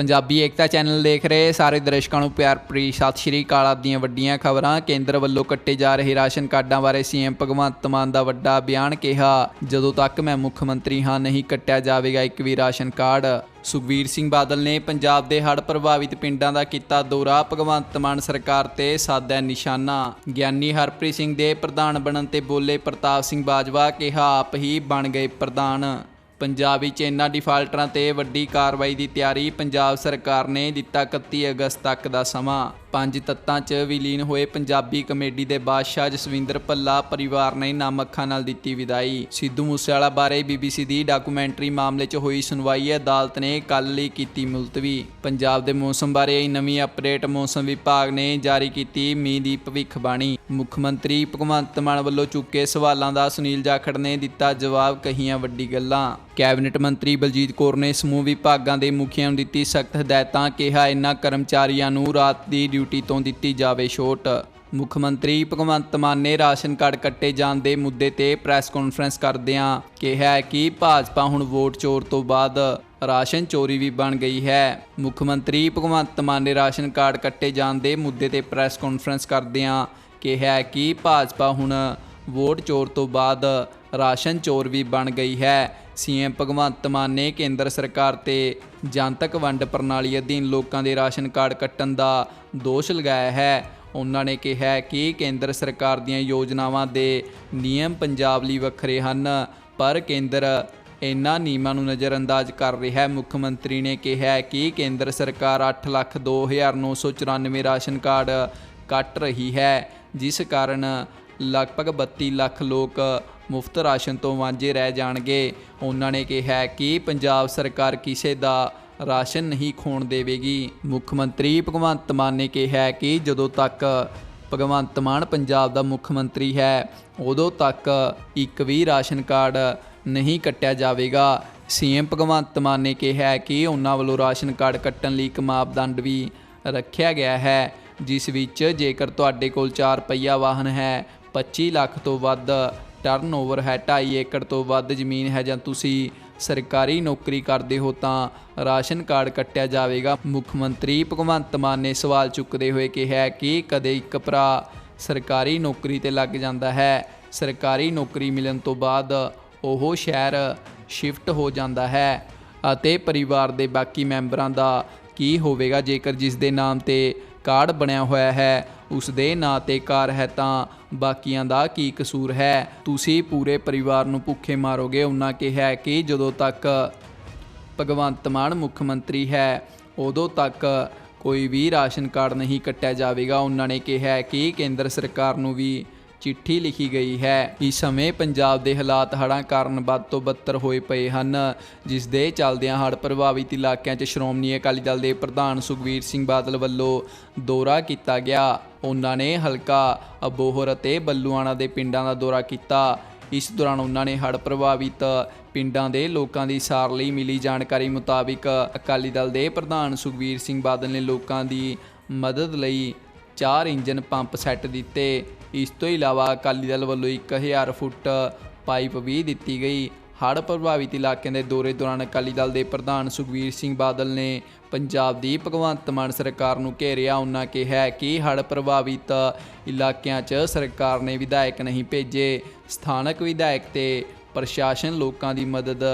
ਪੰਜਾਬੀ ਏਕਤਾ channel ਦੇਖ ਰਹੇ ਸਾਰੇ ਦਰਸ਼ਕਾਂ ਨੂੰ ਪਿਆਰ ਭਰੀ ਸਤਿ ਸ਼੍ਰੀ ਅਕਾਲ। ਆਪ ਦੀਆਂ ਵੱਡੀਆਂ ਖਬਰਾਂ, ਕੇਂਦਰ ਵੱਲੋਂ ਕੱਟੇ ਜਾ ਰਹੇ ਰਾਸ਼ਨ ਕਾਰਡਾਂ ਬਾਰੇ ਸੀਐਮ ਭਗਵੰਤ ਮਾਨ ਦਾ ਵੱਡਾ ਬਿਆਨ ਕਿਹਾ, ਜਦੋਂ ਤੱਕ ਮੈਂ ਮੁੱਖ ਮੰਤਰੀ ਹਾਂ, ਨਹੀਂ ਕੱਟਿਆ ਜਾਵੇਗਾ ਇੱਕ ਵੀ ਰਾਸ਼ਨ ਕਾਰਡ। ਸੁਖਵੀਰ ਸਿੰਘ ਬਾਦਲ ਨੇ ਪੰਜਾਬ ਦੇ ਹੜ੍ਹ ਪ੍ਰਭਾਵਿਤ ਪਿੰਡਾਂ ਦਾ ਕੀਤਾ ਦੌਰਾ, ਭਗਵੰਤ ਮਾਨ ਸਰਕਾਰ ਤੇ ਸਾਦਾ ਨਿਸ਼ਾਨਾ। ਗਿਆਨੀ ਹਰਪ੍ਰੀਤ ਸਿੰਘ ਦੇ ਪ੍ਰਧਾਨ ਬਣਨ ਤੇ ਬੋਲੇ ਪ੍ਰਤਾਪ ਸਿੰਘ ਬਾਜਵਾ ਕਿਹਾ, ਆਪ ਹੀ ਬਣ ਗਏ ਪ੍ਰਧਾਨ। ਪੰਜਾਬ ਵਿੱਚ ਇਹਨਾਂ ਡਿਫਾਲਟਰਾਂ ਤੇ ਵੱਡੀ ਕਾਰਵਾਈ ਦੀ ਤਿਆਰੀ ਪੰਜਾਬ ਸਰਕਾਰ ਨੇ ਦਿੱਤਾ 31 ਅਗਸਤ ਤੱਕ ਦਾ ਸਮਾਂ। ਪੰਜ ਤੱਤਾਂ 'ਚ ਵਿਲੀਨ ਹੋਏ ਪੰਜਾਬੀ ਕਮੇਡੀ ਦੇ ਬਾਦਸ਼ਾਹ ਜਸਵਿੰਦਰ ਭੱਲਾ ਪਰਿਵਾਰ ਨੇ ਨਾਮ ਅੱਖਾਂ ਨਾਲ ਦਿੱਤੀ ਵਿਦਾਈ। ਸਿੱਧੂ ਮੂਸੇਵਾਲਾ ਬਾਰੇ ਬੀਬੀਸੀ ਦੀ ਡਾਕੂਮੈਂਟਰੀ ਮਾਮਲੇ 'ਚ ਹੋਈ ਸੁਣਵਾਈ ਅਦਾਲਤ ਨੇ ਕੱਲ੍ਹ ਲਈ ਕੀਤੀ ਮੁਲਤਵੀ। ਪੰਜਾਬ ਦੇ ਮੌਸਮ ਬਾਰੇ ਨਵੀਂ ਅਪਡੇਟ ਮੌਸਮ ਵਿਭਾਗ ਨੇ ਜਾਰੀ ਕੀਤੀ ਮੀਂਹ ਦੀ ਭਵਿੱਖਬਾਣੀ ਮੁੱਖ ਮੰਤਰੀ ਭਗਵੰਤ ਮਾਨ ਵੱਲੋਂ ਚੁੱਕੇ ਸਵਾਲਾਂ ਦਾ ਸੁਨੀਲ ਜਾਖੜ ਨੇ ਦਿੱਤਾ ਜਵਾਬ, ਕਹੀਆਂ ਵੱਡੀ ਗੱਲਾਂ। ਕੈਬਨਿਟ ਮੰਤਰੀ ਬਲਜੀਤ ਕੌਰ ਨੇ ਸਮੂਹ ਵਿਭਾਗਾਂ ਦੇ ਮੁਖੀਆਂ ਨੂੰ ਦਿੱਤੀ ਸਖਤ ਹਦਾਇਤਾਂ, ਕਿਹਾ ਇਨ੍ਹਾਂ ਕਰਮਚਾਰੀਆਂ ਨੂੰ ਰਾਤ ਦੀ ਡਿਊਟੀ ਤੋਂ ਦਿੱਤੀ ਜਾਵੇ ਛੋਟ। ਮੁੱਖ ਮੰਤਰੀ ਭਗਵੰਤ ਮਾਨ ਨੇ ਰਾਸ਼ਨ ਕਾਰਡ ਕੱਟੇ ਜਾਣ ਦੇ ਮੁੱਦੇ ਤੇ ਪ੍ਰੈਸ ਕਾਨਫਰੰਸ ਕਰਦਿਆਂ ਕਿਹਾ ਕਿ ਭਾਜਪਾ ਹੁਣ ਵੋਟ ਚੋਰ ਤੋਂ ਬਾਅਦ ਰਾਸ਼ਨ ਚੋਰੀ ਵੀ ਬਣ ਗਈ ਹੈ। ਮੁੱਖ ਮੰਤਰੀ ਭਗਵੰਤ ਮਾਨ ਨੇ ਰਾਸ਼ਨ ਕਾਰਡ ਕੱਟੇ ਜਾਣ ਦੇ ਮੁੱਦੇ ਤੇ ਪ੍ਰੈਸ ਕਾਨਫਰੰਸ ਕਰਦਿਆਂ ਕਿਹਾ ਕਿ ਭਾਜਪਾ ਹੁਣ ਵੋਟ ਚੋਰ ਤੋਂ ਬਾਅਦ ਰਾਸ਼ਨ ਚੋਰ ਵੀ ਬਣ ਗਈ ਹੈ। ਸੀਐਮ ਭਗਵੰਤ ਮਾਨ ਨੇ ਕੇਂਦਰ ਸਰਕਾਰ ਤੇ ਜਨਤਕ ਵੰਡ ਪ੍ਰਣਾਲੀ ਅਧੀਨ ਲੋਕਾਂ ਦੇ ਰਾਸ਼ਨ ਕਾਰਡ ਕੱਟਣ ਦਾ ਦੋਸ਼ ਲਗਾਇਆ ਹੈ। ਉਹਨਾਂ ਨੇ ਕਿਹਾ ਕਿ ਕੇਂਦਰ ਸਰਕਾਰ ਦੀਆਂ ਯੋਜਨਾਵਾਂ ਦੇ ਨਿਯਮ ਪੰਜਾਬ ਲਈ ਵੱਖਰੇ ਹਨ, ਪਰ ਕੇਂਦਰ ਇਨ੍ਹਾਂ ਨਿਯਮਾਂ ਨੂੰ ਨਜ਼ਰਅੰਦਾਜ਼ ਕਰ ਰਿਹਾ ਹੈ। ਮੁੱਖ ਮੰਤਰੀ ਨੇ ਕਿਹਾ ਕਿ ਕੇਂਦਰ ਸਰਕਾਰ 8 ਲੱਖ 2994 ਰਾਸ਼ਨ ਕਾਰਡ ਕੱਟ ਰਹੀ ਹੈ, ਜਿਸ ਕਾਰਨ ਲਗਭਗ 32 ਲੱਖ ਲੋਕ ਮੁਫਤ ਰਾਸ਼ਨ ਤੋਂ ਵਾਂਝੇ ਰਹਿ ਜਾਣਗੇ। ਉਹਨਾਂ ਨੇ ਕਿਹਾ ਕਿ ਪੰਜਾਬ ਸਰਕਾਰ ਕਿਸੇ ਦਾ ਰਾਸ਼ਨ ਨਹੀਂ ਖੋਣ ਦੇਵੇਗੀ। ਮੁੱਖ ਮੰਤਰੀ ਭਗਵੰਤ ਮਾਨ ਨੇ ਕਿਹਾ ਕਿ ਜਦੋਂ ਤੱਕ ਭਗਵੰਤ ਮਾਨ ਪੰਜਾਬ ਦਾ ਮੁੱਖ ਮੰਤਰੀ ਹੈ, ਉਦੋਂ ਤੱਕ ਇੱਕ ਵੀ ਰਾਸ਼ਨ ਕਾਰਡ ਨਹੀਂ ਕੱਟਿਆ ਜਾਵੇਗਾ। ਸੀਐਮ ਭਗਵੰਤ ਮਾਨ ਨੇ ਕਿਹਾ ਕਿ ਉਹਨਾਂ ਵੱਲੋਂ ਰਾਸ਼ਨ ਕਾਰਡ ਕੱਟਣ ਲਈ ਇੱਕ ਮਾਪਦੰਡ ਵੀ ਰੱਖਿਆ ਗਿਆ ਹੈ, ਜਿਸ ਵਿੱਚ ਜੇਕਰ ਤੁਹਾਡੇ ਕੋਲ 4 ਪਹੀਆ ਵਾਹਨ ਹੈ 25 ਲੱਖ ਤੋਂ ਵੱਧ ਟਰਨਓਵਰ ਹੈ 2.5 ਏਕੜ ਤੋਂ ਵੱਧ ਜ਼ਮੀਨ ਹੈ, ਜਾਂ ਤੁਸੀਂ ਸਰਕਾਰੀ ਨੌਕਰੀ ਕਰਦੇ ਹੋ ਤਾਂ ਰਾਸ਼ਨ ਕਾਰਡ ਕੱਟਿਆ ਜਾਵੇਗਾ। ਮੁੱਖ ਮੰਤਰੀ ਭਗਵੰਤ ਮਾਨ ਨੇ ਸਵਾਲ ਚੁੱਕਦੇ ਹੋਏ ਕਿਹਾ ਕਿ ਕਦੇ ਇੱਕ ਭਰਾ ਸਰਕਾਰੀ ਨੌਕਰੀ ਤੇ ਲੱਗ ਜਾਂਦਾ ਹੈ। ਸਰਕਾਰੀ ਨੌਕਰੀ ਮਿਲਣ ਤੋਂ ਬਾਅਦ ਉਹ ਸ਼ਹਿਰ ਸ਼ਿਫਟ ਹੋ ਜਾਂਦਾ ਹੈ ਅਤੇ ਪਰਿਵਾਰ ਦੇ ਬਾਕੀ ਮੈਂਬਰਾਂ ਦਾ ਕੀ ਹੋਵੇਗਾ? ਜੇਕਰ ਜਿਸ ਦੇ ਨਾਮ ਤੇ ਕਾਰਡ ਬਣਿਆ ਹੋਇਆ ਹੈ, ਉਸ ਦੇ ਨਾਂ ਤੇ ਕਾਰ ਹੈ ਤਾਂ ਬਾਕੀਆਂ ਦਾ ਕੀ ਕਸੂਰ ਹੈ? ਤੁਸੀਂ ਪੂਰੇ ਪਰਿਵਾਰ ਨੂੰ ਭੁੱਖੇ ਮਾਰੋਗੇ ਉਹਨਾਂ ਕਿਹਾ ਕਿ ਜਦੋਂ ਤੱਕ ਭਗਵੰਤ ਮਾਨ ਮੁੱਖ ਮੰਤਰੀ ਹੈ, ਉਦੋਂ ਤੱਕ ਕੋਈ ਵੀ ਰਾਸ਼ਨ ਕਾਰਡ ਨਹੀਂ ਕੱਟਿਆ ਜਾਵੇਗਾ। ਉਹਨਾਂ ਨੇ ਕਿਹਾ ਕਿ ਕੇਂਦਰ ਸਰਕਾਰ ਨੂੰ ਵੀ ਚਿੱਠੀ ਲਿਖੀ ਗਈ ਹੈ ਇਸ ਸਮੇਂ ਪੰਜਾਬ ਦੇ ਹਾਲਾਤ ਹੜ੍ਹਾਂ ਕਾਰਨ ਵੱਧ ਤੋਂ ਬੱਤਰ ਹੋਏ ਪਏ ਹਨ, ਜਿਸ ਦੇ ਚੱਲਦਿਆਂ ਹੜ੍ਹ ਪ੍ਰਭਾਵਿਤ ਇਲਾਕਿਆਂ 'ਚ ਸ਼੍ਰੋਮਣੀ ਅਕਾਲੀ ਦਲ ਦੇ ਪ੍ਰਧਾਨ ਸੁਖਵੀਰ ਸਿੰਘ ਬਾਦਲ ਵੱਲੋਂ ਦੌਰਾ ਕੀਤਾ ਗਿਆ। ਉਹਨਾਂ ਨੇ ਹਲਕਾ ਅਬੋਹਰ ਅਤੇ ਬੱਲੂਆਣਾ ਦੇ ਪਿੰਡਾਂ ਦਾ ਦੌਰਾ ਕੀਤਾ। ਇਸ ਦੌਰਾਨ ਉਹਨਾਂ ਨੇ ਹੜ੍ਹ ਪ੍ਰਭਾਵਿਤ ਪਿੰਡਾਂ ਦੇ ਲੋਕਾਂ ਦੀ ਸਾਰ ਲਈ ਮਿਲੀ ਜਾਣਕਾਰੀ ਮੁਤਾਬਿਕ ਅਕਾਲੀ ਦਲ ਦੇ ਪ੍ਰਧਾਨ ਸੁਖਵੀਰ ਸਿੰਘ ਬਾਦਲ ਨੇ ਲੋਕਾਂ ਦੀ ਮਦਦ ਲਈ 4 ਇੰਜਨ ਪੰਪ ਸੈੱਟ ਦਿੱਤੇ। ਇਸ ਤੋਂ ਇਲਾਵਾ ਅਕਾਲੀ ਦਲ ਵੱਲੋਂ 1000 ਫੁੱਟ ਪਾਈਪ ਵੀ ਦਿੱਤੀ ਗਈ। ਹੜ੍ਹ ਪ੍ਰਭਾਵਿਤ ਇਲਾਕਿਆਂ ਦੇ ਦੌਰੇ ਦੌਰਾਨ ਅਕਾਲੀ ਦਲ ਦੇ ਪ੍ਰਧਾਨ ਸੁਖਵੀਰ ਸਿੰਘ ਬਾਦਲ ਨੇ ਪੰਜਾਬ ਦੀ ਭਗਵੰਤ ਮਾਨ ਸਰਕਾਰ ਨੂੰ ਘੇਰਿਆ। ਉਹਨਾਂ ਕਿਹਾ ਕਿ ਹੜ੍ਹ ਪ੍ਰਭਾਵਿਤ ਇਲਾਕਿਆਂ 'ਚ ਸਰਕਾਰ ਨੇ ਵਿਧਾਇਕ ਨਹੀਂ ਭੇਜੇ। ਸਥਾਨਕ ਵਿਧਾਇਕ ਤੇ ਪ੍ਰਸ਼ਾਸਨ ਲੋਕਾਂ ਦੀ ਮਦਦ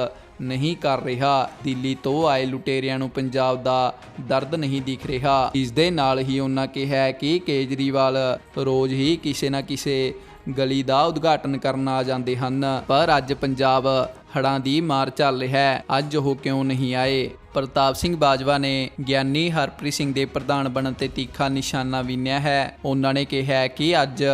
ਨਹੀਂ ਕਰ ਰਿਹਾ। ਦਿੱਲੀ ਤੋਂ ਆਏ ਲੁਟੇਰਿਆਂ ਨੂੰ ਪੰਜਾਬ ਦਾ ਦਰਦ ਨਹੀਂ ਦਿਖ ਰਿਹਾ। ਇਸ ਦੇ ਨਾਲ ਹੀ ਉਹਨਾਂ ਕਿਹਾ ਕਿ ਕੇਜਰੀਵਾਲ ਰੋਜ਼ ਹੀ ਕਿਸੇ ਨਾ ਕਿਸੇ ਗਲੀ ਦਾ ਉਦਘਾਟਨ ਕਰਨ ਆ ਜਾਂਦੇ ਹਨ। ਪਰ ਅੱਜ ਪੰਜਾਬ ਹੜ੍ਹਾਂ ਦੀ ਮਾਰ ਚੱਲ ਰਿਹਾ ਹੈ। ਅੱਜ ਉਹ ਕਿਉਂ ਨਹੀਂ ਆਏ? ਪ੍ਰਤਾਪ ਸਿੰਘ ਬਾਜਵਾ ਨੇ ਗਿਆਨੀ ਹਰਪ੍ਰੀਤ ਸਿੰਘ ਦੇ ਪ੍ਰਧਾਨ ਬਣਨ ਤੇ ਤੀਖਾ ਨਿਸ਼ਾਨਾ ਵਿੰਨਿਆ ਹੈ। ਉਹਨਾਂ ਨੇ ਕਿਹਾ ਕਿ ਅੱਜ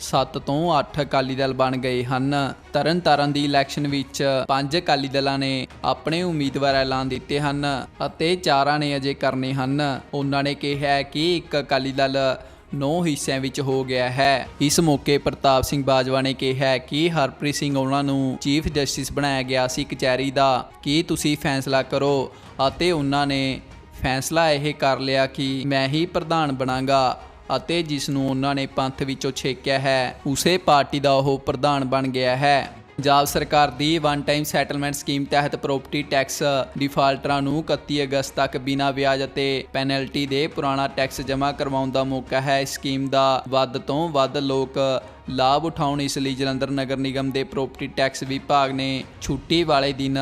7 ਤੋਂ 8 ਅਕਾਲੀ ਦਲ ਬਣ ਗਏ ਹਨ। ਤਰਨ ਤਾਰਨ ਦੀ ਇਲੈਕਸ਼ਨ ਵਿੱਚ ਪੰਜ ਅਕਾਲੀ ਦਲਾਂ ਨੇ ਆਪਣੇ ਉਮੀਦਵਾਰ ਐਲਾਨ ਦਿੱਤੇ ਹਨ ਅਤੇ ਚਾਰਾਂ ਨੇ ਅਜੇ ਕਰਨੇ ਹਨ। ਉਹਨਾਂ ਨੇ ਕਿਹਾ ਕਿ ਇੱਕ ਅਕਾਲੀ ਦਲ 9 ਹਿੱਸਿਆਂ ਵਿੱਚ ਹੋ ਗਿਆ ਹੈ। ਇਸ ਮੌਕੇ ਪ੍ਰਤਾਪ ਸਿੰਘ ਬਾਜਵਾ ਨੇ ਕਿਹਾ ਕਿ ਹਰਪ੍ਰੀਤ ਸਿੰਘ ਉਹਨਾਂ ਨੂੰ ਚੀਫ ਜਸਟਿਸ ਬਣਾਇਆ ਗਿਆ ਸੀ ਕਚਹਿਰੀ ਦਾ। ਕੀ ਤੁਸੀਂ ਫੈਸਲਾ ਕਰੋ? ਅਤੇ ਉਹਨਾਂ ਨੇ ਫੈਸਲਾ ਇਹ ਕਰ ਲਿਆ ਕਿ ਮੈਂ ਹੀ ਪ੍ਰਧਾਨ ਬਣਾਂਗਾ ਅਤੇ ਜਿਸ ਨੂੰ ਉਹਨਾਂ ਨੇ ਪੰਥ ਵਿੱਚੋਂ ਛੇਕਿਆ ਹੈ, ਉਸੇ ਪਾਰਟੀ ਦਾ ਉਹ ਪ੍ਰਧਾਨ ਬਣ ਗਿਆ ਹੈ। ਪੰਜਾਬ ਸਰਕਾਰ ਦੀ ਵਨ ਟਾਈਮ ਸੈਟਲਮੈਂਟ ਸਕੀਮ ਤਹਿਤ ਪ੍ਰਾਪਰਟੀ ਟੈਕਸ ਡਿਫਾਲਟਰਾਂ ਨੂੰ 31 ਅਗਸਤ ਤੱਕ ਬਿਨਾਂ ਵਿਆਜ ਅਤੇ ਪੈਨਲਟੀ ਦੇ ਪੁਰਾਣਾ ਟੈਕਸ ਜਮ੍ਹਾਂ ਕਰਵਾਉਣ ਦਾ ਮੌਕਾ ਹੈ। ਇਸ ਸਕੀਮ ਦਾ ਵੱਧ ਤੋਂ ਵੱਧ ਲੋਕ ਲਾਭ ਉਠਾਉਣ ਇਸ ਲਈ ਜਲੰਧਰ ਨਗਰ ਨਿਗਮ ਦੇ ਪ੍ਰਾਪਰਟੀ ਟੈਕਸ ਵਿਭਾਗ ਨੇ ਛੁੱਟੀ ਵਾਲੇ ਦਿਨ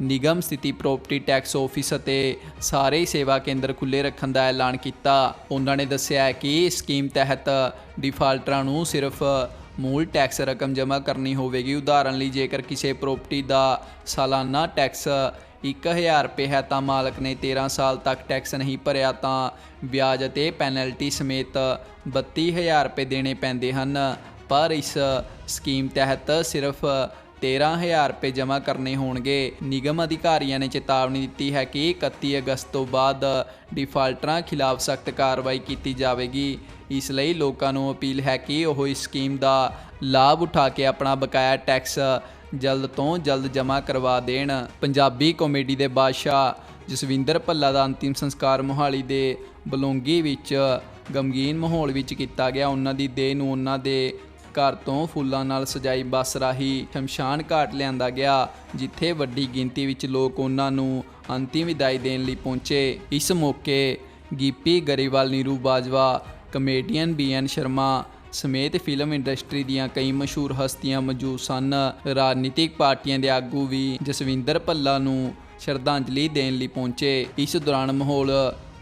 ਨਿਗਮ ਸਥਿਤੀ ਪ੍ਰਾਪਰਟੀ ਟੈਕਸ ਆਫਿਸ ਅਤੇ ਸਾਰੇ ਸੇਵਾ ਕੇਂਦਰ ਖੁੱਲੇ ਰੱਖਣ ਦਾ ਐਲਾਨ ਕੀਤਾ। ਉਹਨਾਂ ਨੇ ਦੱਸਿਆ ਕਿ ਇਸ ਸਕੀਮ ਤਹਿਤ ਡਿਫਾਲਟਰਾਂ ਨੂੰ ਸਿਰਫ ਮੂਲ ਟੈਕਸ ਰਕਮ ਜਮ੍ਹਾਂ ਕਰਨੀ ਹੋਵੇਗੀ। ਉਦਾਹਰਨ ਲਈ, ਜੇਕਰ ਕਿਸੇ ਪ੍ਰਾਪਰਟੀ ਦਾ ਸਾਲਾਨਾ ਟੈਕਸ 1000 ਰੁਪਏ ਹੈ ਤਾਂ ਮਾਲਕ ਨੇ 13 ਸਾਲ ਤੱਕ ਟੈਕਸ ਨਹੀਂ ਭਰਿਆ, ਤਾਂ ਵਿਆਜ ਅਤੇ ਪੈਨਲਟੀ ਸਮੇਤ 32000 ਰੁਪਏ ਦੇਣੇ ਪੈਂਦੇ ਹਨ। ਪਰ ਇਸ ਸਕੀਮ ਤਹਿਤ ਸਿਰਫ 13000 ਰੁਪਏ ਜਮ੍ਹਾਂ ਕਰਨੇ ਹੋਣਗੇ। ਨਿਗਮ ਅਧਿਕਾਰੀਆਂ ਨੇ ਚੇਤਾਵਨੀ ਦਿੱਤੀ ਹੈ ਕਿ 31 ਅਗਸਤ ਤੋਂ ਬਾਅਦ ਡਿਫਾਲਟਰਾਂ ਖਿਲਾਫ ਸਖਤ ਕਾਰਵਾਈ ਕੀਤੀ ਜਾਵੇਗੀ। ਇਸ ਲਈ ਲੋਕਾਂ ਨੂੰ ਅਪੀਲ ਹੈ ਕਿ ਉਹ ਇਸ ਸਕੀਮ ਦਾ ਲਾਭ ਉਠਾ ਕੇ ਆਪਣਾ ਬਕਾਇਆ ਟੈਕਸ ਜਲਦ ਤੋਂ ਜਲਦ ਜਮ੍ਹਾਂ ਕਰਵਾ ਦੇਣ। ਪੰਜਾਬੀ ਕਾਮੇਡੀ ਦੇ ਬਾਦਸ਼ਾਹ ਜਸਵਿੰਦਰ ਭੱਲਾ ਦਾ ਅੰਤਿਮ ਸੰਸਕਾਰ ਮੋਹਾਲੀ ਦੇ ਬਲੌਂਗੀ ਵਿੱਚ ਗਮਗੀਨ ਮਾਹੌਲ ਵਿੱਚ ਕੀਤਾ ਗਿਆ। ਉਹਨਾਂ ਦੀ ਦੇਹ ਨੂੰ ਉਹਨਾਂ ਦੇ ਘਰ ਤੋਂ ਫੁੱਲਾਂ ਨਾਲ ਸਜਾਈ ਬੱਸ ਰਾਹੀਂ ਸ਼ਮਸ਼ਾਨ ਘਾਟ ਲਿਆਂਦਾ ਗਿਆ, ਜਿੱਥੇ ਵੱਡੀ ਗਿਣਤੀ ਵਿੱਚ ਲੋਕ ਉਹਨਾਂ ਨੂੰ ਅੰਤਿਮ ਵਿਦਾਈ ਦੇਣ ਲਈ ਪਹੁੰਚੇ। ਇਸ ਮੌਕੇ ਗੀਪੀ ਗਰੇਵਾਲ, ਨੀਰੂ ਬਾਜਵਾ, ਕਮੇਡੀਅਨ ਬੀਐਨ ਸ਼ਰਮਾ ਸਮੇਤ ਫਿਲਮ ਇੰਡਸਟਰੀ ਦੀਆਂ ਕਈ ਮਸ਼ਹੂਰ ਹਸਤੀਆਂ ਮੌਜੂਦ ਸਨ। ਰਾਜਨੀਤਿਕ ਪਾਰਟੀਆਂ ਦੇ ਆਗੂ ਵੀ ਜਸਵਿੰਦਰ ਭੱਲਾ ਨੂੰ ਸ਼ਰਧਾਂਜਲੀ ਦੇਣ ਲਈ ਪਹੁੰਚੇ। ਇਸ ਦੌਰਾਨ ਮਾਹੌਲ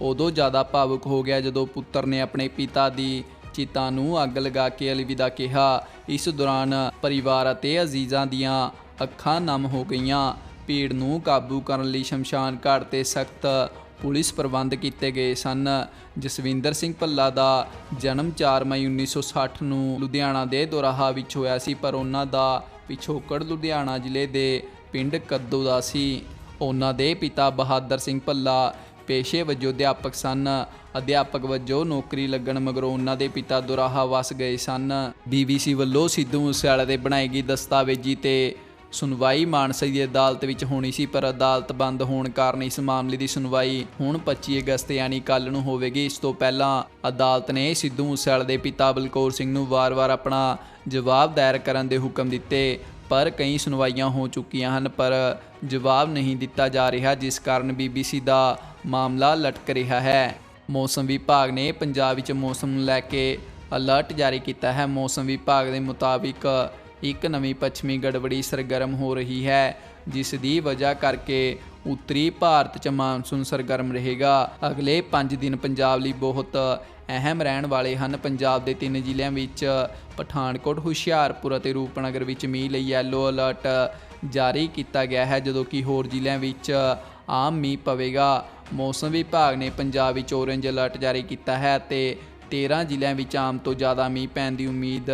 ਉਦੋਂ ਜ਼ਿਆਦਾ ਭਾਵੁਕ ਹੋ ਗਿਆ ਜਦੋਂ ਪੁੱਤਰ ਨੇ ਆਪਣੇ ਪਿਤਾ ਦੀ ਚਿਤਾ ਨੂੰ ਅੱਗ ਲਗਾ ਕੇ ਅਲਵਿਦਾ ਕਿਹਾ। ਇਸ ਦੌਰਾਨ ਪਰਿਵਾਰ ਅਤੇ ਅਜ਼ੀਜ਼ਾਂ ਦੀਆਂ ਅੱਖਾਂ ਨਮ ਹੋ ਗਈਆਂ। ਭੀੜ ਨੂੰ ਕਾਬੂ ਕਰਨ ਲਈ ਸ਼ਮਸ਼ਾਨ ਘਾਟ ਤੇ ਸਖਤ ਪੁਲਿਸ ਪ੍ਰਬੰਧ ਕੀਤੇ ਗਏ ਸਨ। ਜਸਵਿੰਦਰ ਸਿੰਘ ਭੱਲਾ ਦਾ ਜਨਮ 4 ਮਈ 1960 ਨੂੰ ਲੁਧਿਆਣਾ ਦੇ ਦੋਰਾਹਾ ਵਿੱਚ ਹੋਇਆ ਸੀ, ਪਰ ਉਹਨਾਂ ਦਾ ਪਿਛੋਕੜ ਲੁਧਿਆਣਾ ਜ਼ਿਲ੍ਹੇ ਦੇ ਪਿੰਡ ਕੱਦੋ ਦਾ ਸੀ। ਉਹਨਾਂ ਦੇ ਪਿਤਾ ਬਹਾਦਰ ਸਿੰਘ ਭੱਲਾ ਪੇਸ਼ੇ ਵਜੋਂ ਅਧਿਆਪਕ ਸਨ। ਅਧਿਆਪਕ ਵਜੋਂ ਨੌਕਰੀ ਲੱਗਣ ਮਗਰੋਂ ਉਹਨਾਂ ਦੇ ਪਿਤਾ ਦੁਰਾਹਾ ਵਸ ਗਏ ਸਨ। ਬੀਬੀਸੀ ਵੱਲੋਂ ਸਿੱਧੂ ਮੂਸੇਵਾਲੇ ਦੇ ਬਣਾਈ ਗਈ ਦਸਤਾਵੇਜੀ ਤੇ ਸੁਣਵਾਈ ਮਾਨਸਾ ਦੀ ਅਦਾਲਤ ਵਿੱਚ ਹੋਣੀ ਸੀ, ਪਰ ਅਦਾਲਤ ਬੰਦ ਹੋਣ ਕਾਰਨ ਇਸ ਮਾਮਲੇ ਦੀ ਸੁਣਵਾਈ ਹੁਣ 25 ਅਗਸਤ ਯਾਨੀ ਕੱਲ ਨੂੰ ਹੋਵੇਗੀ। ਇਸ ਤੋਂ ਪਹਿਲਾਂ ਅਦਾਲਤ ਨੇ ਸਿੱਧੂ ਮੂਸੇਵਾਲੇ ਦੇ ਪਿਤਾ ਬਲਕੌਰ ਸਿੰਘ ਨੂੰ ਵਾਰ-ਵਾਰ ਆਪਣਾ ਜਵਾਬ ਦਾਇਰ ਕਰਨ ਦੇ ਹੁਕਮ ਦਿੱਤੇ, ਪਰ ਕਈ ਸੁਣਵਾਈਆਂ ਹੋ ਚੁੱਕੀਆਂ ਹਨ, ਪਰ ਜਵਾਬ ਨਹੀਂ ਦਿੱਤਾ ਜਾ ਰਿਹਾ, ਜਿਸ ਕਾਰਨ ਬੀਬੀਸੀ ਦਾ ਮਾਮਲਾ ਲਟਕ ਰਿਹਾ ਹੈ। ਮੌਸਮ ਵਿਭਾਗ ਨੇ ਪੰਜਾਬ ਵਿੱਚ ਮੌਸਮ ਨੂੰ ਲੈ ਕੇ ਅਲਰਟ ਜਾਰੀ ਕੀਤਾ ਹੈ। ਮੌਸਮ ਵਿਭਾਗ ਦੇ ਮੁਤਾਬਿਕ ਇੱਕ ਨਵੀਂ ਪੱਛਮੀ ਗੜਬੜੀ ਸਰਗਰਮ ਹੋ ਰਹੀ ਹੈ, ਜਿਸ ਦੀ ਵਜ੍ਹਾ ਕਰਕੇ ਉੱਤਰੀ ਭਾਰਤ 'ਚ ਮਾਨਸੂਨ ਸਰਗਰਮ ਰਹੇਗਾ। ਅਗਲੇ 5 ਦਿਨ ਪੰਜਾਬ ਲਈ ਬਹੁਤ ਅਹਿਮ ਰਹਿਣ ਵਾਲੇ ਹਨ। ਪੰਜਾਬ ਦੇ ਤਿੰਨ ਜ਼ਿਲ੍ਹਿਆਂ ਵਿੱਚ ਪਠਾਨਕੋਟ, ਹੁਸ਼ਿਆਰਪੁਰ ਅਤੇ ਰੂਪਨਗਰ ਵਿੱਚ ਮੀਂਹ ਲਈ ਯੈਲੋ ਅਲਰਟ ਜਾਰੀ ਕੀਤਾ ਗਿਆ ਹੈ, ਜਦੋਂ ਕਿ ਹੋਰ ਜ਼ਿਲ੍ਹਿਆਂ ਵਿੱਚ ਆਮ ਮੀਂਹ ਪਵੇਗਾ। ਮੌਸਮ ਵਿਭਾਗ ਨੇ ਪੰਜਾਬ ਵਿੱਚ ਔਰੇਂਜ ਅਲਰਟ ਜਾਰੀ ਕੀਤਾ ਹੈ ਅਤੇ 13 ਜ਼ਿਲ੍ਹਿਆਂ ਵਿੱਚ ਆਮ ਤੋਂ ਜ਼ਿਆਦਾ ਮੀਂਹ ਪੈਣ ਦੀ ਉਮੀਦ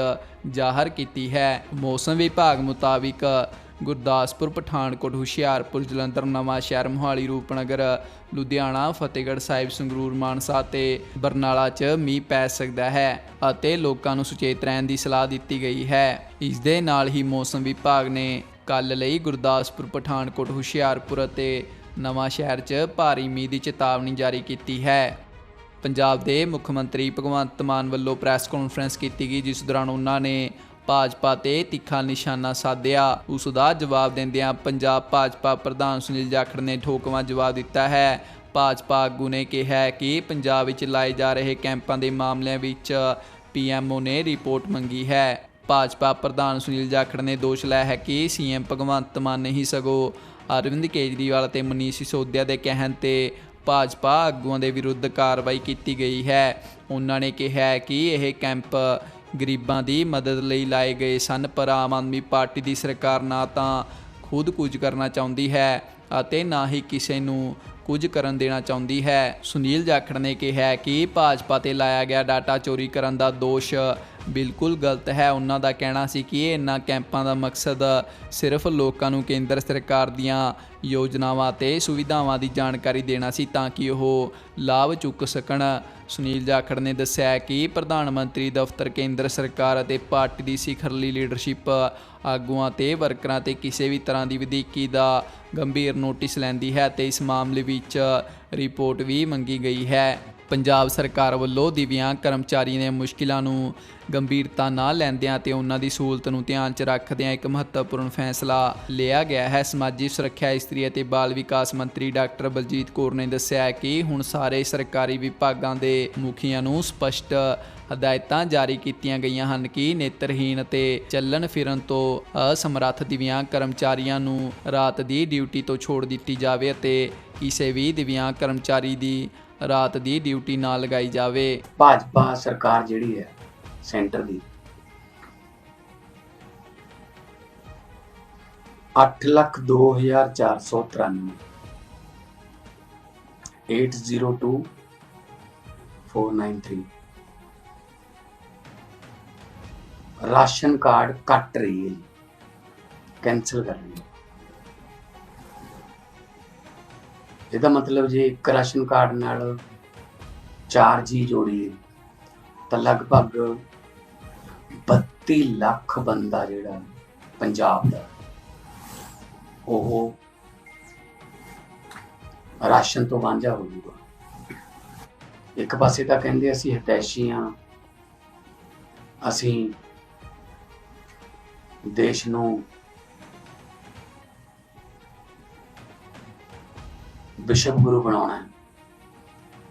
ਜ਼ਾਹਰ ਕੀਤੀ ਹੈ। ਮੌਸਮ ਵਿਭਾਗ ਮੁਤਾਬਿਕ ਗੁਰਦਾਸਪੁਰ, ਪਠਾਨਕੋਟ, ਹੁਸ਼ਿਆਰਪੁਰ, ਜਲੰਧਰ, ਨਵਾਂ ਸ਼ਹਿਰ, ਮੋਹਾਲੀ, ਰੂਪਨਗਰ, ਲੁਧਿਆਣਾ, ਫਤਿਹਗੜ੍ਹ ਸਾਹਿਬ, ਸੰਗਰੂਰ, ਮਾਨਸਾ ਤੇ ਬਰਨਾਲਾ 'ਚ ਮੀਂਹ ਪੈ ਸਕਦਾ ਹੈ ਅਤੇ ਲੋਕਾਂ ਨੂੰ ਸੁਚੇਤ ਰਹਿਣ ਦੀ ਸਲਾਹ ਦਿੱਤੀ ਗਈ ਹੈ। ਇਸ ਦੇ ਨਾਲ ਹੀ ਮੌਸਮ ਵਿਭਾਗ ਨੇ ਕੱਲ ਲਈ ਗੁਰਦਾਸਪੁਰ, ਪਠਾਨਕੋਟ, ਹੁਸ਼ਿਆਰਪੁਰ ਅਤੇ ਨਵਾਂ ਸ਼ਹਿਰ 'ਚ ਭਾਰੀ ਮੀਂਹ ਦੀ ਚੇਤਾਵਨੀ ਜਾਰੀ ਕੀਤੀ ਹੈ। ਪੰਜਾਬ ਦੇ ਮੁੱਖ ਮੰਤਰੀ ਭਗਵੰਤ ਮਾਨ ਵੱਲੋਂ ਪ੍ਰੈਸ ਕਾਨਫਰੰਸ ਕੀਤੀ ਗਈ, ਜਿਸ ਦੌਰਾਨ ਉਹਨਾਂ ਨੇ ਭਾਜਪਾ ਤੇ ਤਿੱਖਾ ਨਿਸ਼ਾਨਾ ਸਾਧਿਆ। ਉਸ ਦਾ ਜਵਾਬ ਦਿੰਦਿਆਂ ਪੰਜਾਬ ਭਾਜਪਾ ਪ੍ਰਧਾਨ ਸੁਨੀਲ ਜਾਖੜ ਨੇ ਠੋਕਵਾਂ ਜਵਾਬ ਦਿੱਤਾ ਹੈ। ਭਾਜਪਾ ਆਗੂ ਨੇ ਕਿਹਾ ਕਿ ਪੰਜਾਬ ਵਿੱਚ ਲਾਏ ਜਾ ਰਹੇ ਕੈਂਪਾਂ ਦੇ ਮਾਮਲਿਆਂ ਵਿੱਚ ਪੀਐਮਓ ਨੇ ਰਿਪੋਰਟ ਮੰਗੀ ਹੈ। ਭਾਜਪਾ ਪ੍ਰਧਾਨ ਸੁਨੀਲ ਜਾਖੜ ਨੇ ਦੋਸ਼ ਲਾਇਆ ਹੈ ਕਿ ਸੀਐਮ ਭਗਵੰਤ ਮਾਨ ਨਹੀਂ ਹੀ ਸਗੋਂ ਅਰਵਿੰਦ ਕੇਜਰੀਵਾਲ ਅਤੇ ਮਨੀਸ਼ ਸਿਸੋਦੀਆ ਦੇ ਕਹਿਣ ਤੇ ਭਾਜਪਾ ਆਗੂਆਂ ਦੇ ਵਿਰੁੱਧ ਕਾਰਵਾਈ ਕੀਤੀ ਗਈ ਹੈ। ਉਹਨਾਂ ਨੇ ਕਿਹਾ ਕਿ ਇਹ ਕੈਂਪ ਗਰੀਬਾਂ ਦੀ ਮਦਦ ਲਈ ਲਾਏ ਗਏ ਸਨ, ਪਰ ਆਮ ਆਦਮੀ ਪਾਰਟੀ ਦੀ ਸਰਕਾਰ ਨਾ ਤਾਂ ਖੁਦ ਕੁਝ ਕਰਨਾ ਚਾਹੁੰਦੀ ਹੈ ਅਤੇ ਨਾ ਹੀ ਕਿਸੇ ਨੂੰ ਕੁਝ ਕਰਨ ਦੇਣਾ ਚਾਹੁੰਦੀ ਹੈ। ਸੁਨੀਲ ਜਾਖੜ ਨੇ ਕਿਹਾ ਕਿ ਭਾਜਪਾ ਤੇ ਲਾਇਆ ਗਿਆ ਡਾਟਾ ਚੋਰੀ ਕਰਨ ਦਾ ਦੋਸ਼ ਬਿਲਕੁਲ ਗਲਤ ਹੈ। ਉਹਨਾਂ ਦਾ ਕਹਿਣਾ ਸੀ ਕਿ ਇਹਨਾਂ ਕੈਂਪਾਂ ਦਾ ਮਕਸਦ ਸਿਰਫ ਲੋਕਾਂ ਨੂੰ ਕੇਂਦਰ ਸਰਕਾਰ ਦੀਆਂ ਯੋਜਨਾਵਾਂ ਤੇ ਸੁਵਿਧਾਵਾਂ ਦੀ ਜਾਣਕਾਰੀ ਦੇਣਾ ਸੀ ਤਾਂ ਕਿ ਉਹ ਲਾਭ ਚੁੱਕ ਸਕਣ। ਸੁਨੀਲ ਜਾਖੜ ਨੇ ਦੱਸਿਆ ਕਿ ਪ੍ਰਧਾਨ ਮੰਤਰੀ ਦਫ਼ਤਰ ਕੇਂਦਰ ਸਰਕਾਰ ਅਤੇ ਪਾਰਟੀ ਦੀ ਸਿਖਰਲੀ ਲੀਡਰਸ਼ਿਪ ਆਗੂਆਂ ਤੇ ਵਰਕਰਾਂ ਤੇ ਕਿਸੇ ਵੀ ਤਰ੍ਹਾਂ ਦੀ ਵਧੀਕੀ ਦਾ ਗੰਭੀਰ ਨੋਟਿਸ ਲੈਂਦੀ ਹੈ ਤੇ ਇਸ ਮਾਮਲੇ ਵਿੱਚ ਰਿਪੋਰਟ ਵੀ ਮੰਗੀ ਗਈ ਹੈ। ਪੰਜਾਬ ਸਰਕਾਰ ਵੱਲੋਂ ਦਿਵਿਆਂਗ ਕਰਮਚਾਰੀਆਂ ਦੀਆਂ ਮੁਸ਼ਕਿਲਾਂ ਨੂੰ ਗੰਭੀਰਤਾ ਨਾਲ ਲੈਂਦਿਆਂ ਤੇ ਉਹਨਾਂ ਦੀ ਸਹੂਲਤ ਨੂੰ ਧਿਆਨ 'ਚ ਰੱਖਦਿਆਂ ਇੱਕ ਮਹੱਤਵਪੂਰਨ ਫੈਸਲਾ ਲਿਆ ਗਿਆ ਹੈ। ਸਮਾਜਿਕ ਸੁਰੱਖਿਆ ਇਸਤਰੀ ਅਤੇ ਬਾਲ ਵਿਕਾਸ ਮੰਤਰੀ ਡਾਕਟਰ ਬਲਜੀਤ ਕੌਰ ਨੇ ਦੱਸਿਆ ਕਿ ਹੁਣ ਸਾਰੇ ਸਰਕਾਰੀ ਵਿਭਾਗਾਂ ਦੇ ਮੁਖੀਆਂ ਨੂੰ ਸਪਸ਼ਟ ਹਦਾਇਤਾਂ ਜਾਰੀ ਕੀਤੀਆਂ ਗਈਆਂ ਹਨ ਕਿ ਨੇਤਰਹੀਣ ਅਤੇ ਚੱਲਣ ਫਿਰਨ ਤੋਂ ਅਸਮਰੱਥ ਦਿਵਿਆਂਗ ਕਰਮਚਾਰੀਆਂ ਨੂੰ ਰਾਤ ਦੀ ਡਿਊਟੀ ਤੋਂ ਛੋੜ ਦਿੱਤੀ ਜਾਵੇ ਅਤੇ ਕਿਸੇ ਵੀ ਦਿਵਿਆਂਗ ਕਰਮਚਾਰੀ ਦੀ ਰਾਤ ਦੀ ਡਿਊਟੀ ਨਾ ਲਗਾਈ ਜਾਵੇ। ਭਾਜਪਾ ਸਰਕਾਰ ਜਿਹੜੀ ਹੈ, ਸੈਂਟਰ ਦੀ 8 ਲੱਖ 2493 802 493 ਰਾਸ਼ਨ ਕਾਰਡ ਕੱਟ ਰਹੀ ਹੈ ਜੀ ਕੈਨਸਲ ਕਰ ਰਹੀ ਹੈ। ਇਹਦਾ ਮਤਲਬ ਜੇ ਇੱਕ ਰਾਸ਼ਨ ਕਾਰਡ ਨਾਲ ਚਾਰ ਜੀ ਜੋੜੀਏ ਤਾਂ ਲਗਭਗ 32 ਲੱਖ ਬੰਦਾ ਜਿਹੜਾ ਪੰਜਾਬ ਦਾ, ਉਹ ਰਾਸ਼ਨ ਤੋਂ ਵਾਂਝਾ ਹੋ ਜਾਊਗਾ। ਇੱਕ ਪਾਸੇ ਤਾਂ ਕਹਿੰਦੇ ਅਸੀਂ ਹਤੈਸ਼ੀ ਹਾਂ, ਅਸੀਂ ਦੇਸ਼ ਨੂੰ ਵਿਸ਼ਵ ਗੁਰੂ ਬਣਾਉਣਾ ਹੈ।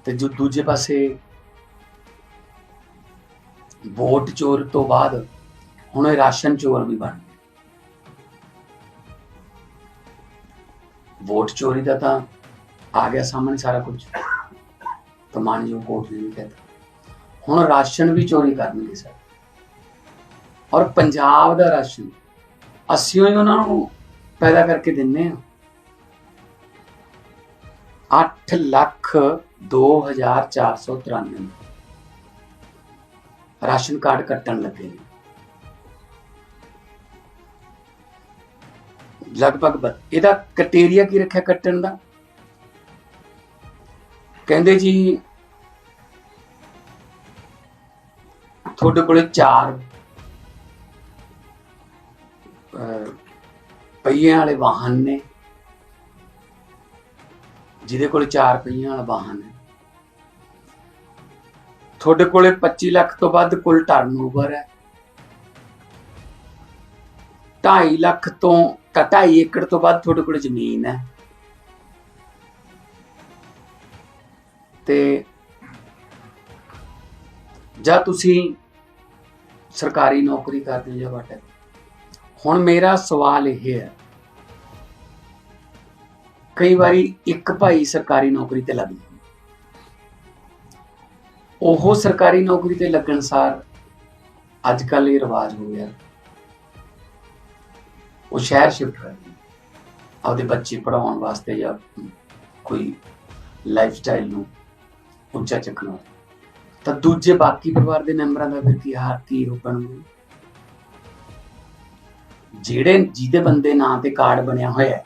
ਤੇ ਜੋ ਦੂਜੇ ਪਾਸੇ ਵੋਟ ਚੋਰ ਤੋਂ ਬਾਅਦ ਹੁਣ ਇਹ ਰਾਸ਼ਨ ਚੋਰ ਵੀ ਬਣ ਗਏ। ਵੋਟ ਚੋਰੀ ਦਾ ਤਾਂ ਆ ਗਿਆ ਸਾਹਮਣੇ ਸਾਰਾ ਕੁਝ। ਤਾਂ ਮਾਨਯੋਗ ਕੋਰਟ ਨੇ ਵੀ ਕਹਿਤਾ ਹੁਣ ਰਾਸ਼ਨ ਵੀ ਚੋਰੀ ਕਰਨਗੇ ਸਰ। ਔਰ ਪੰਜਾਬ ਦਾ ਰਾਸ਼ਨ ਅਸੀਂ ਉਹਨਾਂ ਨੂੰ ਪੈਦਾ ਕਰਕੇ ਦਿੰਨੇ ਆ 8 ਲੱਖ 2493 ਰਾਸ਼ਨ ਕਾਰਡ ਕੱਟਣ ਲੱਗੇ ਨੇ। ਲਗਭਗ ਇਹਦਾ ਕ੍ਰਾਈਟੇਰੀਆ ਕੀ ਰੱਖਿਆ ਕੱਟਣ ਦਾ? ਕਹਿੰਦੇ ਜੀ, ਤੁਹਾਡੇ ਕੋਲੇ ਚਾਰ ਪਹੀਆਂ ਵਾਲੇ ਵਾਹਨ ਨੇ। ਜਿਹਦੇ ਕੋਲ ਚਾਰ ਪਹੀਆਂ ਵਾਲਾ ਵਾਹਨ ਹੈ। ਤੁਹਾਡੇ ਕੋਲੇ 25 ਲੱਖ ਤੋਂ ਵੱਧ ਕੁੱਲ ਟਰਨਓਵਰ ਹੈ। 2.5 ਲੱਖ ਤੋਂ ਤਾਂ 2.5 ਏਕੜ ਤੋਂ ਵੱਧ ਤੁਹਾਡੇ ਕੋਲ ਜ਼ਮੀਨ ਹੈ। ਤੇ ਜਾਂ ਤੁਸੀਂ ਸਰਕਾਰੀ ਨੌਕਰੀ ਕਰਦੇ ਹੋ ਜਾਂ ਵਾਟ ਹੁਣ ਮੇਰਾ ਸਵਾਲ ਇਹ ਹੈ ਕਈ ਵਾਰੀ ਇੱਕ ਭਾਈ ਸਰਕਾਰੀ ਨੌਕਰੀ ਤੇ ਲੱਗ ਜਾਂਦਾ। ਉਹ ਸਰਕਾਰੀ ਨੌਕਰੀ ਤੇ ਲੱਗਣ ਸਾਰ ਅੱਜ ਕੱਲ ਇਹ ਰਿਵਾਜ ਹੋ ਗਿਆ। ਉਹ ਸ਼ਹਿਰ ਸ਼ਿਫਟ ਕਰ ਜਾਂਦਾ ਆਪਦੇ ਬੱਚੇ ਪੜਾਉਣ ਵਾਸਤੇ ਜਾਂ ਕੋਈ ਲਾਈਫ ਸਟਾਈਲ ਨੂੰ ਉੱਚਾ ਚੱਕਣਾ ਤਾਂ ਦੂਜੇ ਬਾਕੀ ਪਰਿਵਾਰ ਦੇ ਮੈਂਬਰਾਂ ਦਾ ਫਿਰ ਕੀ ਹਾਲ, ਕੀ ਬਣੂਗਾ? ਜਿਹੜੇ ਜਿਹਦੇ ਬੰਦੇ ਨਾਂ ਤੇ ਕਾਰਡ ਬਣਿਆ ਹੋਇਆ ਹੈ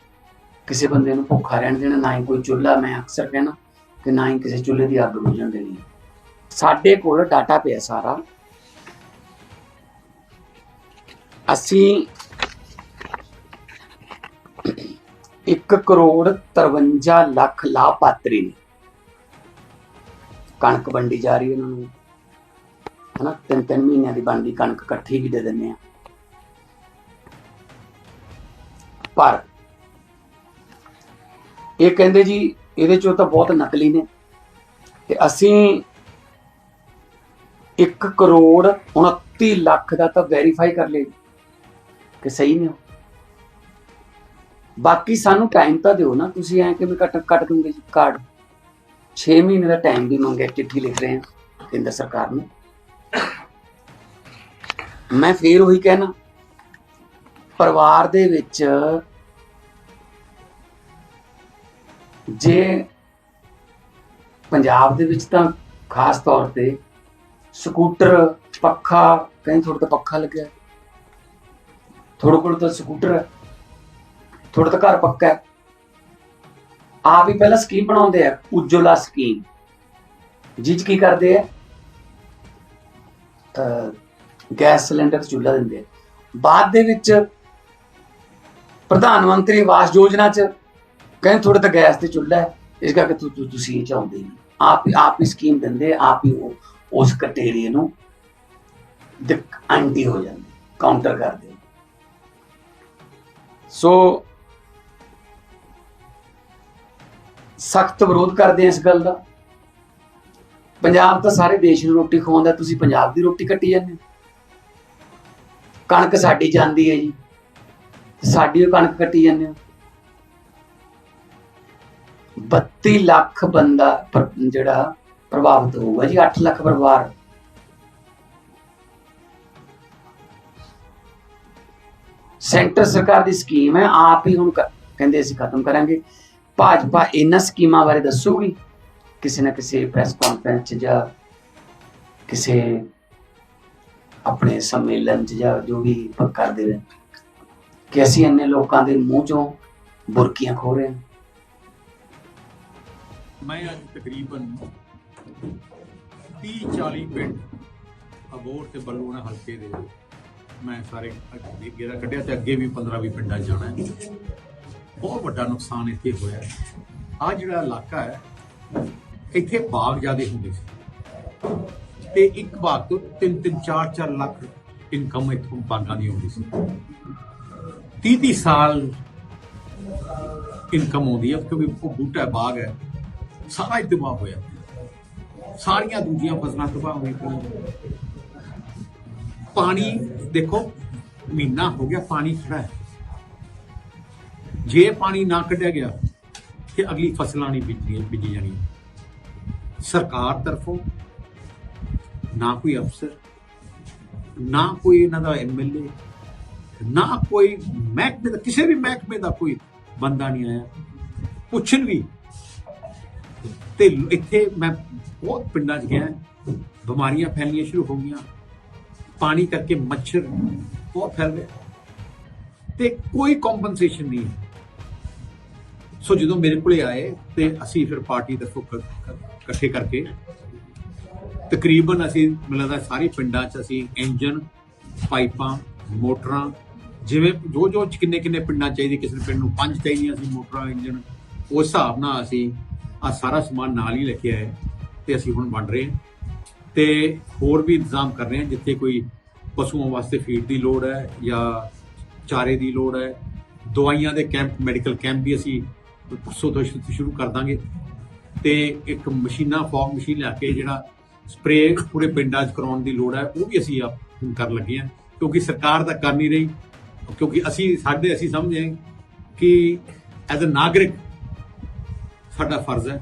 ਕਿਸੇ ਬੰਦੇ ਨੂੰ ਭੁੱਖਾ ਰਹਿਣ ਦੇਣਾ, ਨਾ ਹੀ ਕੋਈ ਚੁੱਲ੍ਹਾ, ਮੈਂ ਅਕਸਰ ਕਹਿਣਾ ਕਿ ਨਾ ਹੀ ਕਿਸੇ ਚੁੱਲ੍ਹੇ ਦੀ ਅੱਗ ਬੁਝਣ ਦੇਣੀ ਸਾਡੇ ਕੋਲ ਡਾਟਾ ਪਿਆ ਸਾਰਾ। ਅਸੀਂ 1 ਕਰੋੜ 53 ਲੱਖ ਲਾਭਪਾਤਰੀ ਨੇ। ਕਣਕ ਵੰਡੀ ਜਾ ਰਹੀ ਉਹਨਾਂ ਨੂੰ। ਹਨਾ ਤਿੰਨ ਤਿੰਨ ਮਹੀਨਿਆਂ ਦੀ ਬਣਦੀ ਕਣਕ ਇਕੱਠੀ ਵੀ ਦੇ ਦਿੰਦੇ ਆ ਪਰ ਇਹ ਕਹਿੰਦੇ ਜੀ, ਇਹਦੇ ਚੋਂ ਤਾਂ ਬਹੁਤ ਨਕਲੀ ਨੇ। ਤੇ ਅਸੀਂ 1 ਕਰੋੜ 29 ਲੱਖ ਦਾ ਤਾਂ ਵੈਰੀਫਾਈ ਕਰ ਲਿਆ ਕਿ ਸਹੀ ਨੇ ਉਹ। ਬਾਕੀ ਸਾਨੂੰ ਟਾਈਮ ਤਾਂ ਦਿਓ ਨਾ, ਤੁਸੀਂ ਐਂ ਵੀ ਕੱਟ ਕੱਟ ਦੂੰਗੇ ਜੀ ਕਾਰਡ 6 ਮਹੀਨੇ ਦਾ ਟਾਈਮ ਵੀ ਮੰਗਿਆ, ਚਿੱਠੀ ਲਿਖ ਰਹੇ ਹਾਂ ਕੇਂਦਰ ਸਰਕਾਰ ਨੂੰ। ਮੈਂ ਫੇਰ ਉਹੀ ਕਹਿਣਾ, ਪਰਿਵਾਰ ਦੇ ਵਿੱਚ ਜੇ ਪੰਜਾਬ ਦੇ ਵਿੱਚ ਤਾਂ ਖਾਸ ਤੌਰ ਤੇ ਸਕੂਟਰ, ਪੱਖਾ ਕहीं ਥੋੜਾ ਤਾਂ ਪੱਖਾ ਲੱਗਿਆ। ਥੋੜੇ ਕੋਲ ਤਾਂ ਸਕੂਟਰ ਹੈ ਥੋੜਾ ਤਾਂ ਘਰ ਪੱਕਾ ਹੈ। ਆਪ ਹੀ ਪਹਿਲਾਂ ਸਕੀਮ ਬਣਾਉਂਦੇ ਆ ਉਜਵਲਾ ਸਕੀਮ। ਜਿਹ 'ਚ ਕੀ ਕਰਦੇ ਆ? ਗੈਸ ਸਿਲੰਡਰ ਚੁੱਲ੍ਹਾ ਦਿੰਦੇ ਆ। ਬਾਅਦ ਦੇ ਵਿੱਚ ਪ੍ਰਧਾਨ ਮੰਤਰੀ ਆਵਾਸ ਯੋਜਨਾ 'ਚ ਕਹਿੰਦੇ ਥੋੜਾ ਤਾਂ ਗੈਸ ਤੇ ਚੁੱਲ੍ਹਾ ਹੈ, ਇਸ ਕਰਕੇ ਤੁ- ਤੁਸੀਂ ਇਹ ਚਾਹੁੰਦੇ ਨਹੀਂ। ਆਪ ਹੀ ਆਪ ਹੀ ਸਕੀਮ ਦਿੰਦੇ, ਆਪ ਹੀ ਉਹ ਉਸ ਕਟੇਰੀਏ ਨੂੰ ਦਿਕ ਐਂਟੀ ਹੋ ਜਾਂਦੀ ਕਾਊਂਟਰ ਕਰਦੇ ਸੋ ਸਖਤ ਵਿਰੋਧ ਕਰਦੇ ਆ ਇਸ ਗੱਲ ਦਾ। ਪੰਜਾਬ ਤਾਂ ਸਾਰੇ ਦੇਸ਼ ਨੂੰ ਰੋਟੀ ਖਵਾਉਂਦਾ ਤੁਸੀਂ ਪੰਜਾਬ ਦੀ ਰੋਟੀ ਕੱਟੀ ਜਾਂਦੇ ਹੋ। ਕਣਕ ਸਾਡੀ ਜਾਂਦੀ ਹੈ ਜੀ। ਸਾਡੀ ਉਹ ਕਣਕ ਕੱਟੀ ਜਾਂਦੇ ਹੋ। 32 ਲੱਖ ਬੰਦਾ ਜਿਹੜਾ ਪ੍ਰਭਾਵਿਤ ਹੋਊਗਾ ਜੀ 8 ਲੱਖ ਪਰਿਵਾਰ। ਸੈਂਟਰ ਸਰਕਾਰ ਦੀ ਸਕੀਮ ਹੈ, ਆਪ ਹੀ ਹੁਣ ਕਹਿੰਦੇ ਅਸੀਂ ਖਤਮ ਕਰਾਂਗੇ। ਭਾਜਪਾ ਇਹਨਾਂ ਸਕੀਮਾਂ ਬਾਰੇ ਦੱਸੂਗੀ, ਕਿਸੇ ਨਾ ਕਿਸੇ ਪ੍ਰੈਸ ਕਾਨਫਰੰਸ 'ਚ ਜਾਂ ਕਿਸੇ ਆਪਣੇ ਸੰਮੇਲਨ 'ਚ ਜਾਂ ਜੋ ਵੀ ਕਰਦੇ ਰਹੇ। ਕਿ ਅਸੀਂ ਇੰਨੇ ਲੋਕਾਂ ਦੇ ਮੂੰਹ 'ਚੋਂ ਬੁਰਕੀਆਂ ਖੋ ਰਹੇ ਹਾਂ। ਮੈਂ ਅੱਜ ਤਕਰੀਬਨ 30 40 ਪਿੰਡ ਅਬੋਰ ਤੇ ਬਲੂਣਾ ਹਲਕੇ ਦੇ ਮੈਂ ਸਾਰੇ ਅੱਗੇ ਗੇੜਾ ਕੱਢਿਆ ਤੇ ਅੱਗੇ ਵੀ 15 20 ਪਿੰਡਾਂ 'ਚ ਜਾਣਾ ਹੈ। ਬਹੁਤ ਵੱਡਾ ਨੁਕਸਾਨ ਇੱਥੇ ਹੋਇਆ ਆ ਜਿਹੜਾ ਇਲਾਕਾ ਹੈ, ਇੱਥੇ ਬਾਗ ਜ਼ਿਆਦੇ ਹੁੰਦੇ ਸੀ। ਤੇ ਇੱਕ ਬਾਗ ਤੋਂ 3 3 4 4 ਲੱਖ ਇਨਕਮ ਇੱਥੋਂ ਬਾਗਾਂ ਦੀ ਆਉਂਦੀ ਸੀ। 30 30 ਸਾਲ ਇਨਕਮ ਆਉਂਦੀ ਹੈ ਕਿਉਂਕਿ ਉਹ ਬੂਟਾ ਬਾਗ ਹੈ। ਸਾਰਾ ਹੀ ਤਬਾਹ ਹੋਇਆ। ਸਾਰੀਆਂ ਦੂਜੀਆਂ ਫਸਲਾਂ ਤਬਾਹ ਹੋਈ ਪਈਆਂ ਪਾਣੀ ਦੇਖੋ, ਮਹੀਨਾ ਹੋ ਗਿਆ, ਪਾਣੀ ਖੜਾ ਹੈ। ਜੇ ਪਾਣੀ ਨਾ ਕੱਢਿਆ ਗਿਆ ਕਿ ਅਗਲੀ ਫਸਲਾਂ ਨਹੀਂ ਬੀਜੀਆਂ, ਬੀਜੀ ਜਾਣੀਆਂ। ਸਰਕਾਰ ਤਰਫੋਂ ਨਾ ਕੋਈ ਅਫਸਰ, ਨਾ ਕੋਈ ਇਹਨਾਂ ਦਾ ਐਮਐਲਏ ਨਾ ਕੋਈ ਮਹਿਕਮੇ ਦਾ, ਕਿਸੇ ਵੀ ਮਹਿਕਮੇ ਦਾ ਕੋਈ ਬੰਦਾ ਨਹੀਂ ਆਇਆ। ਪੁੱਛਣ ਵੀ ਤੇ ਇੱਥੇ ਮੈਂ ਬਹੁਤ ਪਿੰਡਾਂ 'ਚ ਗਿਆ, ਬਿਮਾਰੀਆਂ ਫੈਲਣੀਆਂ ਸ਼ੁਰੂ ਹੋ ਗਈਆਂ। ਪਾਣੀ ਕਰਕੇ ਮੱਛਰ ਬਹੁਤ ਫੈਲ ਰਿਹਾ। ਤੇ ਕੋਈ ਕੰਪਨਸੇਸ਼ਨ ਨਹੀਂ ਸੋ ਜਦੋਂ ਮੇਰੇ ਕੋਲੇ ਆਏ ਤੇ ਅਸੀਂ ਫਿਰ ਪਾਰਟੀ ਦੇ ਇਕੱਠੇ ਕਰਕੇ ਤਕਰੀਬਨ ਅਸੀਂ ਮੈਨੂੰ ਲੱਗਦਾ ਸਾਰੇ ਪਿੰਡਾਂ 'ਚ ਅਸੀਂ ਇੰਜਨ, ਪਾਈਪਾਂ, ਮੋਟਰਾਂ ਜਿਵੇਂ ਜੋ ਜੋ ਕਿੰਨੇ ਕਿੰਨੇ ਪਿੰਡਾਂ ਚਾਹੀਦੀ, ਕਿਸੇ ਪਿੰਡ ਨੂੰ ਪੰਜ ਚਾਹੀਦੀਆਂ ਸੀ ਮੋਟਰਾਂ, ਇੰਜਨ, ਉਸ ਹਿਸਾਬ ਨਾਲ ਅਸੀਂ ਆ ਸਾਰਾ ਸਮਾਨ ਨਾਲ ਹੀ ਲੈ ਕੇ ਆਏ ਤੇ ਅਸੀਂ ਹੁਣ ਵੰਡ ਰਹੇ ਹਾਂ। ਤੇ ਹੋਰ ਵੀ ਇੰਤਜ਼ਾਮ ਕਰ ਰਹੇ ਹਾਂ, ਜਿੱਥੇ ਕੋਈ ਪਸ਼ੂਆਂ ਵਾਸਤੇ ਫੀਡ ਦੀ ਲੋੜ ਹੈ ਜਾਂ ਚਾਰੇ ਦੀ ਲੋੜ ਹੈ। ਦਵਾਈਆਂ ਦੇ ਕੈਂਪ ਮੈਡੀਕਲ ਕੈਂਪ ਵੀ ਅਸੀਂ ਪਰਸੋਂ ਤੋਂ ਸ਼ੁਰੂ ਕਰ ਦਾਂਗੇ। ਤੇ ਇੱਕ ਮਸ਼ੀਨਾਂ ਫੌਗ ਮਸ਼ੀਨ ਲਿਆ ਕੇ ਜਿਹੜਾ ਸਪਰੇਅ ਪੂਰੇ ਪਿੰਡਾਂ 'ਚ ਕਰਾਉਣ ਦੀ ਲੋੜ ਹੈ, ਉਹ ਵੀ ਅਸੀਂ ਆਪ ਕਰਨ ਲੱਗੇ ਹਾਂ। ਕਿਉਂਕਿ ਸਰਕਾਰ ਤਾਂ ਕਰ ਨਹੀਂ ਰਹੀ, ਕਿਉਂਕਿ ਅਸੀਂ ਸਾਡੇ, ਅਸੀਂ ਸਮਝੇ ਕਿ ਐਜ਼ ਅ ਨਾਗਰਿਕ ਸਾਡਾ ਫਰਜ਼ ਹੈ,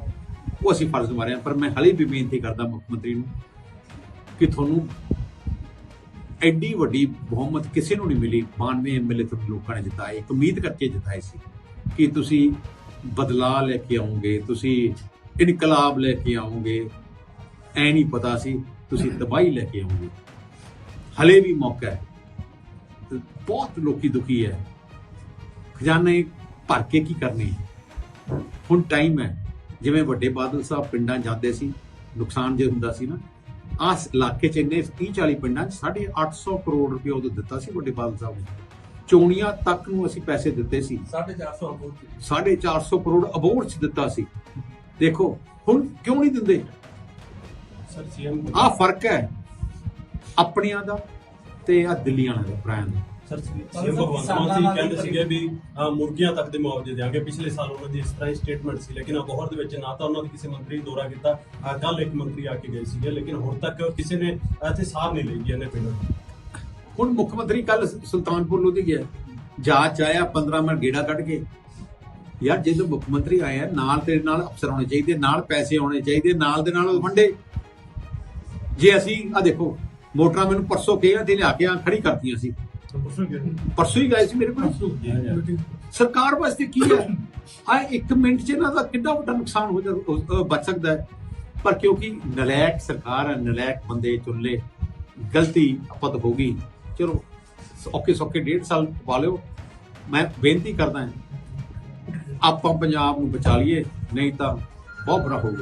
ਉਹ ਅਸੀਂ ਫਰਜ਼ ਨਿਭਾ ਰਹੇ ਹਾਂ, ਪਰ ਮੈਂ ਹਲੇ ਵੀ ਬੇਨਤੀ ਕਰਦਾ ਮੁੱਖ ਮੰਤਰੀ ਨੂੰ ਕਿ ਤੁਹਾਨੂੰ ਐਡੀ ਵੱਡੀ ਬਹੁਮਤ ਕਿਸੇ ਨੂੰ ਨਹੀਂ ਮਿਲੀ 92 ਐਮਐਲਏ ਤੋਂ ਲੋਕਾਂ ਨੇ ਜਿਤਾਏ, ਇੱਕ ਉਮੀਦ ਕਰਕੇ ਜਿਤਾਏ ਸੀ ਕਿ ਤੁਸੀਂ ਬਦਲਾਅ ਲੈ ਕੇ ਆਉਂਗੇ, ਤੁਸੀਂ ਇਨਕਲਾਬ ਲੈ ਕੇ ਆਉਂਗੇ, ਐ ਨਹੀਂ ਪਤਾ ਸੀ ਤੁਸੀਂ ਤਬਾਹੀ ਲੈ ਕੇ ਆਉਂਗੇ। ਹਲੇ ਵੀ ਮੌਕਾ ਹੈ। ਬਹੁਤ ਲੋਕੀ ਦੁਖੀ ਹੈ। ਖਜ਼ਾਨੇ ਭਰ ਕੇ ਕੀ ਕਰਨੇ ਹੁਣ ਟਾਈਮ ਹੈ। ਜਿਵੇਂ ਵੱਡੇ ਬਾਦਲ ਸਾਹਿਬ ਪਿੰਡਾਂ ਜਾਂਦੇ ਸੀ ਨੁਕਸਾਨ ਜੇ ਹੁੰਦਾ ਸੀ ਨਾ ਆਸ ਇਲਾਕੇ ਚ ਇੰਨੇ 30 40 ਪਿੰਡਾਂ ਚ 850 ਕਰੋੜ ਰੁਪਏ ਉਦੋਂ ਦਿੱਤਾ ਸੀ ਵੱਡੇ ਬਾਦਲ ਸਾਹਿਬ ਨੇ। ਚੋਣੀਆਂ ਤੱਕ ਨੂੰ ਅਸੀਂ ਪੈਸੇ ਦਿੱਤੇ ਸੀ। 450 ਅਬੋਰ 450 ਕਰੋੜ ਅਬੋਰਡ ਚ ਦਿੱਤਾ ਸੀ। ਦੇਖੋ ਹੁਣ ਕਿਉਂ ਨਹੀਂ ਦਿੰਦੇ? ਸਰ ਸੀਐਮ ਆ ਫ਼ਰਕ ਹੈ ਆਪਣਿਆਂ ਦਾ ਤੇ ਆ ਦਿੱਲੀਆਂ ਦਾ ਭਰਾਇਆਂ ਦਾ। ਸਰ ਸੀਐਮ ਭਗਵੰਤ ਮਾਨ ਜੀ ਕਹਿੰਦੇ ਸੀਗੇ ਵੀ ਮੁਰਗੀਆਂ ਤੱਕ ਦੇ ਮੁਆਵਜ਼ੇ ਦੇਾਂਗੇ ਪਿਛਲੇ ਸਾਲ ਉਹਨਾਂ ਦੀ ਇਸ ਤਰ੍ਹਾਂ ਹੀ ਸਟੇਟਮੈਂਟ ਸੀ ਲੇਕਿਨ ਅਬੋਹਰ ਦੇ ਵਿੱਚ ਨਾ ਤਾਂ ਉਹਨਾਂ ਦੇ ਕਿਸੇ ਮੰਤਰੀ ਨੇ ਦੌਰਾ ਕੀਤਾ ਕੱਲ ਇੱਕ ਮੰਤਰੀ ਆ ਕੇ ਗਏ ਸੀਗੇ ਲੇਕਿਨ ਹੁਣ ਤੱਕ ਕਿਸੇ ਨੇ ਇੱਥੇ ਸਾਰ ਨਹੀਂ ਲਈ ਜੀ ਇਹਨੇ ਪਿੰਡਾਂ ਹੁਣ ਮੁੱਖ ਮੰਤਰੀ ਕੱਲ ਸੁਲਤਾਨਪੁਰ ਲੋਧੀ ਗਿਆ। ਜਾਂਚ ਆਇਆ 15 ਮਿੰਟ ਗੇੜਾ ਕੱਢ ਕੇ। ਯਾਰ ਜਦੋਂ ਮੁੱਖ ਮੰਤਰੀ ਆਇਆ ਨਾਲ ਤੇਰੇ ਨਾਲ ਅਫਸਰ ਹੋਣੇ ਚਾਹੀਦੇ ਨਾਲ ਪੈਸੇ ਹੋਣੇ ਚਾਹੀਦੇ ਨਾਲ ਦੇ ਨਾਲ ਉਹ ਵੰਡੇ। ਜੇ ਅਸੀਂ ਆ ਦੇਖੋ ਮੋਟਰਾਂ ਮੈਨੂੰ ਪਰਸੋਂ ਕਿਹਾ ਤੇ ਲਿਆ ਕੇ ਆ ਖੜੀ ਕਰਤੀਆਂ ਸੀ। ਪਰਸੋਂ ਹੀ ਗਏ ਸੀ ਮੇਰੇ ਕੋਲ। ਸਰਕਾਰ ਵਾਸਤੇ ਕੀ ਹੈ? ਆ ਇੱਕ ਮਿੰਟ 'ਚ ਇਹਨਾਂ ਦਾ ਕਿੰਨਾ ਵੱਡਾ ਨੁਕਸਾਨ ਹੋ ਜਾ ਬਚ ਸਕਦਾ ਹੈ। ਪਰ ਕਿਉਂਕਿ ਨਲਾਇਕ ਸਰਕਾਰ ਹੈ ਨਲਾਇਕ ਬੰਦੇ ਚੁਣ ਲਏ ਗਲਤੀ ਆਪਤ ਹੋ ਗਈ। ਚਲੋ ਔਖੇ ਸੌਖੇ ਡੇਢ ਸਾਲ ਪਾ ਲਿਓ। ਮੈਂ ਬੇਨਤੀ ਕਰਦਾ ਹਾਂ ਆਪਾਂ ਪੰਜਾਬ ਨੂੰ ਬਚਾ ਲਈਏ ਨਹੀਂ ਤਾਂ ਬਹੁਤ ਬੁਰਾ ਹੋਊਗਾ